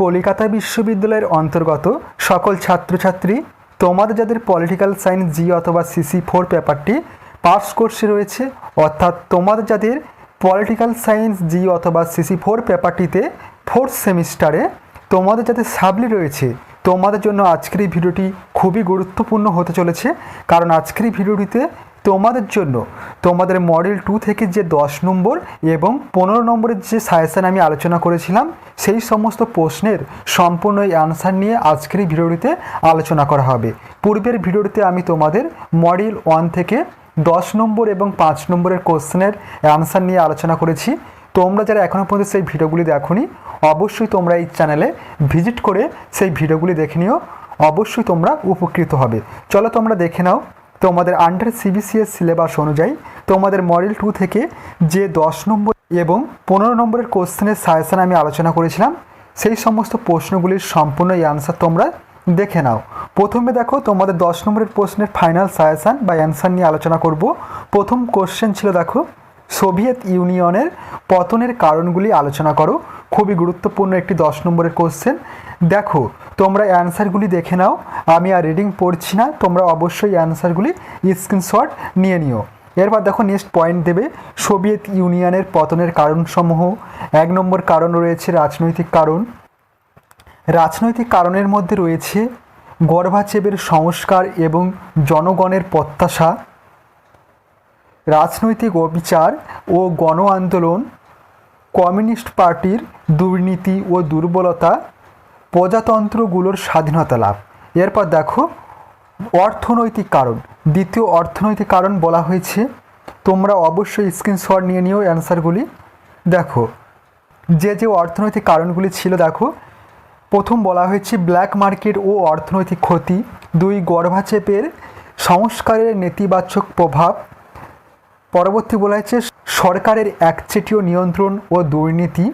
কলিকাতা বিশ্ববিদ্যালয়ের অন্তর্গত সকল ছাত্রছাত্রী, তোমাদের যাদের পলিটিক্যাল সায়েন্স জি অথবা সিসি ফোর পেপারটি পাস কোর্সে রয়েছে, অর্থাৎ তোমাদের যাদের পলিটিক্যাল সায়েন্স জি অথবা সিসি ফোর পেপারটিতে ফোর্থ সেমিস্টারে তোমাদের যাদের সাবলি রয়েছে, তোমাদের জন্য আজকের এই ভিডিওটি খুবই গুরুত্বপূর্ণ হতে চলেছে। কারণ আজকের এই ভিডিওটিতে তোমাদের জন্য, তোমাদের মডেল টু থেকে যে দশ নম্বর এবং পনেরো নম্বরের যে সাজেশান আমি আলোচনা করেছিলাম, সেই সমস্ত প্রশ্নের সম্পূর্ণ এই আনসার নিয়ে আজকের এই ভিডিওটিতে আলোচনা করা হবে। পূর্বের ভিডিওটিতে আমি তোমাদের মডেল ওয়ান থেকে দশ নম্বর এবং পাঁচ নম্বরের কোশ্চেনের অ্যান্সার নিয়ে আলোচনা করেছি। তোমরা যারা এখনও পর্যন্ত সেই ভিডিওগুলি দেখোনি, অবশ্যই তোমরা এই চ্যানেলে ভিজিট করে সেই ভিডিওগুলি দেখে নিও। অবশ্যই তোমরা উপকৃত হবে। চলো তোমরা দেখে নাও তোমাদের আন্ডার সিবিসিএস সিলেবাস অনুযায়ী তোমাদের মডেল টু থেকে যে দশ নম্বর এবং পনেরো নম্বরের কোশ্চেনের সাজেশন আমি আলোচনা করেছিলাম, সেই সমস্ত প্রশ্নগুলির সম্পূর্ণ এই আনসার তোমরা দেখে নাও। প্রথমে দেখো, তোমাদের দশ নম্বরের প্রশ্নের ফাইনাল সাজেশন বা অ্যান্সার নিয়ে আলোচনা করব। প্রথম কোশ্চেন ছিল দেখো সোভিয়েত ইউনিয়নের পতনের কারণগুলি আলোচনা করো। খুবই গুরুত্বপূর্ণ একটি দশ নম্বরের কোশ্চেন দেখো তোমরা অ্যান্সারগুলি দেখে নাও। আমি আর রিডিং পড়ছি না, তোমরা অবশ্যই অ্যান্সারগুলি স্ক্রিনশট নিয়ে নিও। এরপর দেখো নেক্সট পয়েন্ট দেবে সোভিয়েত ইউনিয়নের পতনের কারণসমূহ। এক নম্বর কারণ রয়েছে রাজনৈতিক কারণ। রাজনৈতিক কারণের মধ্যে রয়েছে গর্ভাচেবের সংস্কার এবং জনগণের প্রত্যাশা। রাজনৈতিক অবিচার ও গণ আন্দোলন কমিউনিস্ট পার্টির দুর্নীতি ও দুর্বলতা। প্রজাতন্ত্রগুলোর স্বাধীনতা লাভ। এরপর দেখো, অর্থনৈতিক কারণ। দ্বিতীয় অর্থনৈতিক কারণ বলা হয়েছে, তোমরা অবশ্যই স্ক্রিনশট নিয়ে নিও অ্যান্সারগুলি। দেখো, যে যে অর্থনৈতিক কারণগুলি ছিল, দেখো, প্রথম বলা হয়েছে ব্ল্যাক মার্কেট ও অর্থনৈতিক ক্ষতি। দুই, গর্ভাচেপের সংস্কারের নেতিবাচক প্রভাব। পরবর্তী বলা হয়েছে সরকারের একচেটিয় নিয়ন্ত্রণ ও দুর্নীতি।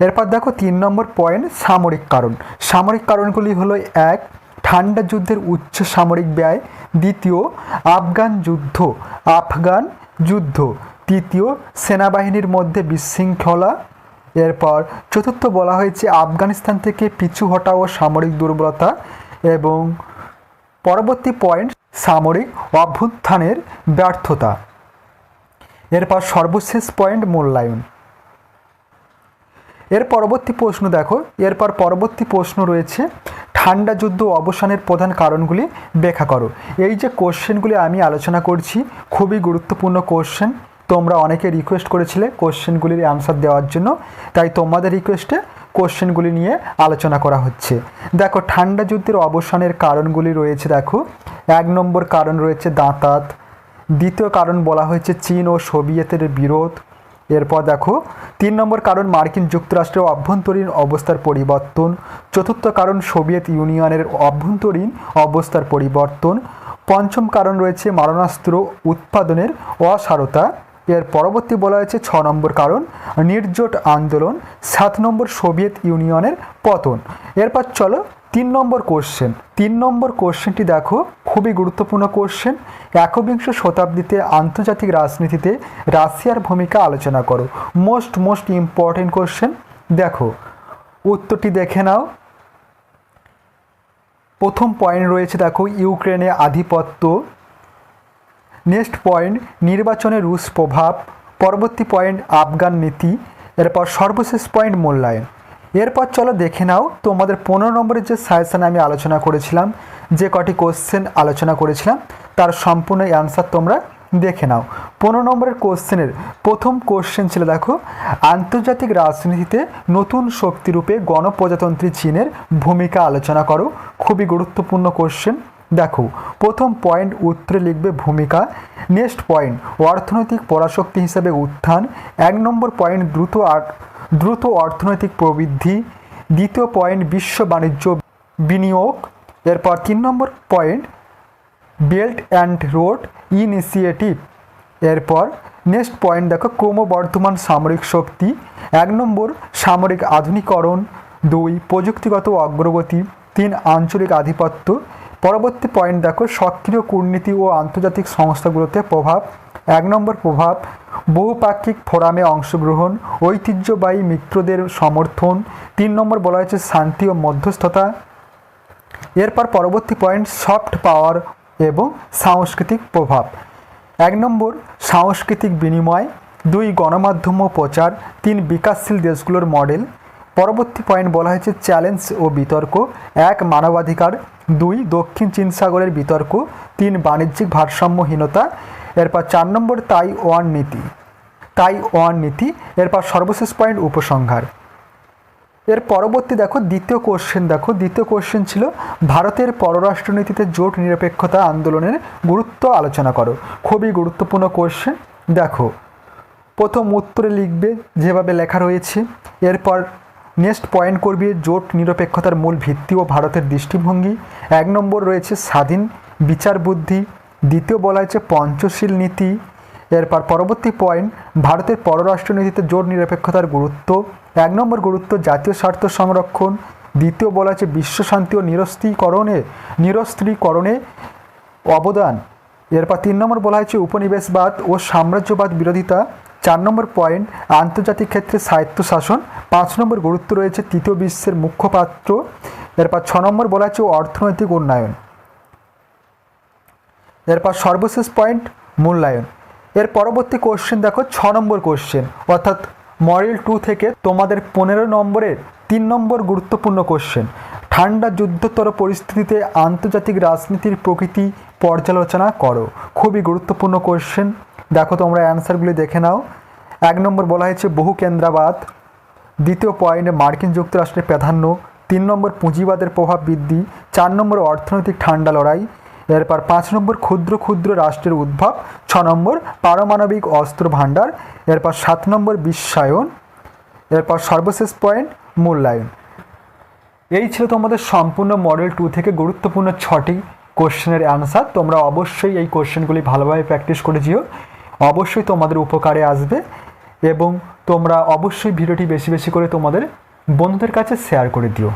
এরপর দেখো তিন নম্বর পয়েন্ট সামরিক কারণ। সামরিক কারণগুলি হলো এক, ঠান্ডা যুদ্ধের উচ্চ সামরিক ব্যয়। দ্বিতীয়, আফগান যুদ্ধ আফগান যুদ্ধ। তৃতীয়, সেনাবাহিনীর মধ্যে বিশৃঙ্খলা। এরপর চতুর্থ বলা হয়েছে আফগানিস্তান থেকে পিছু হটা ও সামরিক দুর্বলতা এবং পরবর্তী পয়েন্ট সামরিক অভ্যুত্থানের ব্যর্থতা। এরপর সর্বশেষ পয়েন্ট মূল্যায়ন। এর পরবর্তী প্রশ্ন দেখো। এরপর পরবর্তী প্রশ্ন রয়েছে, ঠান্ডা যুদ্ধ অবসানের প্রধান কারণগুলি ব্যাখ্যা করো। এই যে কোশ্চেনগুলি আমি আলোচনা করছি, খুবই গুরুত্বপূর্ণ কোশ্চেন তোমরা অনেকে রিকোয়েস্ট করেছিলে কোশ্চেনগুলির অ্যান্সার দেওয়ার জন্য, তাই তোমাদের রিকোয়েস্টে কোশ্চেনগুলি নিয়ে আলোচনা করা হচ্ছে। দেখো, ঠান্ডা যুদ্ধের অবসানের কারণগুলি রয়েছে দেখো। এক নম্বর কারণ রয়েছে দাঁতাত। দ্বিতীয় কারণ বলা হয়েছে চীন ও সোভিয়েতের বিরোধ। এরপর দেখো, তিন নম্বর কারণ মার্কিন যুক্তরাষ্ট্রের অভ্যন্তরীণ অবস্থার পরিবর্তন, চতুর্থ কারণ সোভিয়েত ইউনিয়নের অভ্যন্তরীণ অবস্থার পরিবর্তন, পঞ্চম কারণ রয়েছে মারণাস্ত্র উৎপাদনের অসারতা, এর পরবর্তী বলা হয়েছে ছ নম্বর কারণ নির্জোট আন্দোলন, সাত নম্বর সোভিয়েত ইউনিয়নের পতন। এরপর চলো তিন নম্বর কোশ্চেন তিন নম্বর কোশ্চেনটি দেখো, খুবই গুরুত্বপূর্ণ কোশ্চেন একবিংশ শতাব্দীতে আন্তর্জাতিক রাজনীতিতে রাশিয়ার ভূমিকা আলোচনা করো। মোস্ট মোস্ট ইম্পর্টেন্ট কোশ্চেন দেখো, উত্তরটি দেখে নাও। প্রথম পয়েন্ট রয়েছে দেখো, ইউক্রেনে আধিপত্য। নেক্সট পয়েন্ট নির্বাচনে রুশ প্রভাব। পরবর্তী পয়েন্ট আফগান নীতি। এরপর সর্বশেষ পয়েন্ট মূল্যায়ন। এরপর চলো দেখে নাও তোমাদের পনেরো নম্বরের যে সাজেশান আমি আলোচনা করেছিলাম, যে কটি কোশ্চেন আলোচনা করেছিলাম, তার সম্পূর্ণ অ্যান্সার তোমরা দেখে নাও। পনেরো নম্বরের কোশ্চেনের প্রথম কোশ্চেন ছিল দেখো, আন্তর্জাতিক রাজনীতিতে নতুন শক্তিরূপে গণপ্রজাতন্ত্রী চীনের ভূমিকা আলোচনা করো। খুবই গুরুত্বপূর্ণ কোশ্চেন দেখো। প্রথম পয়েন্ট উত্তরে লিখবে ভূমিকা নেক্সট পয়েন্ট অর্থনৈতিক পরাশক্তি হিসেবে উত্থান, এক নম্বর পয়েন্ট দ্রুত দ্রুত অর্থনৈতিক প্রবৃদ্ধি। দ্বিতীয় পয়েন্ট, বিশ্ব বাণিজ্য বিনিয়োগ। এরপর তিন নম্বর point, belt and road initiative. এরপর নেক্সট পয়েন্ট, দেখো, ক্রমবর্ধমান সামরিক শক্তি। এক নম্বর, সামরিক আধুনিকরণ। দুই, প্রযুক্তিগত অগ্রগতি। তিন, আঞ্চলিক আধিপত্য। পরবর্তী পয়েন্ট, দেখো, সক্রিয় কূটনীতি ও আন্তর্জাতিক সংস্থাগুলোতে প্রভাব। এক নম্বর প্রভাব বহুপাক্ষিক ফোরামে অংশগ্রহণ, ঐতিহ্যবাহী মিত্রদের সমর্থন, তিন নম্বর বলা হয়েছে শান্তি ও মধ্যস্থতা, এরপর পরবর্তী পয়েন্ট সফট পাওয়ার এবং সাংস্কৃতিক প্রভাব। এক নম্বর, সাংস্কৃতিক বিনিময়, দুই গণমাধ্যম প্রচার, তিন বিকাশশীল দেশগুলোর মডেল। পরবর্তী পয়েন্ট বলা হয়েছে চ্যালেঞ্জ ও বিতর্ক, এক মানবাধিকার, দুই দক্ষিণ চীন সাগরের বিতর্ক, তিন বাণিজ্যিক ভারসাম্যহীনতা, এরপর চার নম্বর তাই ওয়ান নীতি। তাই ওয়ান নীতি, এরপর সর্বশেষ পয়েন্ট উপসংহার। এর পরবর্তী দেখো, দ্বিতীয় কোশ্চেন দেখো, দ্বিতীয় কোশ্চেন ছিল ভারতের পররাষ্ট্রনীতিতে জোট নিরপেক্ষতা আন্দোলনের গুরুত্ব আলোচনা করো। খুবই গুরুত্বপূর্ণ কোশ্চেন দেখো, প্রথম উত্তরে লিখবে যেভাবে লেখা রয়েছে, এরপর নেক্সট পয়েন্ট করবে জোট নিরপেক্ষতার মূল ভিত্তি ও ভারতের দৃষ্টিভঙ্গি। এক নম্বর রয়েছে স্বাধীন, বিচার বুদ্ধি। দ্বিতীয় বলা হয়েছে পঞ্চশীল নীতি। এরপর পরবর্তী পয়েন্ট ভারতের পররাষ্ট্রনীতিতে জোট নিরপেক্ষতার গুরুত্ব। এক নম্বর গুরুত্ব, জাতীয় স্বার্থ সংরক্ষণ। দ্বিতীয় বলা হচ্ছে বিশ্ব শান্তি ও নিরস্ত্রীকরণে নিরস্ত্রীকরণে অবদান। এরপর তিন নম্বর বলা হয়েছে উপনিবেশবাদ ও সাম্রাজ্যবাদ বিরোধিতা। চার নম্বর পয়েন্ট আন্তর্জাতিক ক্ষেত্রে স্বায়ত্তশাসন। পাঁচ নম্বর গুরুত্ব রয়েছে তৃতীয় বিশ্বের মুখ্যপাত্র এরপর ছ নম্বর বলা হচ্ছে অর্থনৈতিক উন্নয়ন। এরপর সর্বশেষ পয়েন্ট মূল্যায়ন। এর পরবর্তী কোশ্চেন দেখো, ছ নম্বর কোশ্চেন অর্থাৎ মডেল টু থেকে তোমাদের পনেরো নম্বরের তিন নম্বর গুরুত্বপূর্ণ কোশ্চেন ঠান্ডা যুদ্ধোত্তর পরিস্থিতিতে আন্তর্জাতিক রাজনীতির প্রকৃতি পর্যালোচনা করো। খুবই গুরুত্বপূর্ণ কোশ্চেন দেখো তোমরা অ্যান্সারগুলি দেখে নাও। এক নম্বর বলা হয়েছে, বহু কেন্দ্রাবাদ। দ্বিতীয় পয়েন্টে মার্কিন যুক্তরাষ্ট্রের প্রাধান্য। তিন নম্বর পুঁজিবাদের প্রভাব বৃদ্ধি। চার নম্বর অর্থনৈতিক ঠান্ডা লড়াই। এরপর পাঁচ নম্বর ক্ষুদ্র ক্ষুদ্র রাষ্ট্রের উদ্ভব, ছ নম্বর পারমাণবিক অস্ত্র ভাণ্ডার, এরপর সাত নম্বর বিশ্বায়ন, এরপর সর্বশেষ পয়েন্ট মূল্যায়ন। এই ছিল তোমাদের সম্পূর্ণ মডেল টু থেকে গুরুত্বপূর্ণ ছটি কোশ্চেনের অ্যান্সার তোমরা অবশ্যই এই কোশ্চেনগুলি ভালোভাবে প্র্যাকটিস করে যেও। অবশ্যই তোমাদের উপকারে আসবে এবং তোমরা অবশ্যই ভিডিওটি বেশি বেশি করে তোমাদের বন্ধুদের কাছে শেয়ার করে দিও।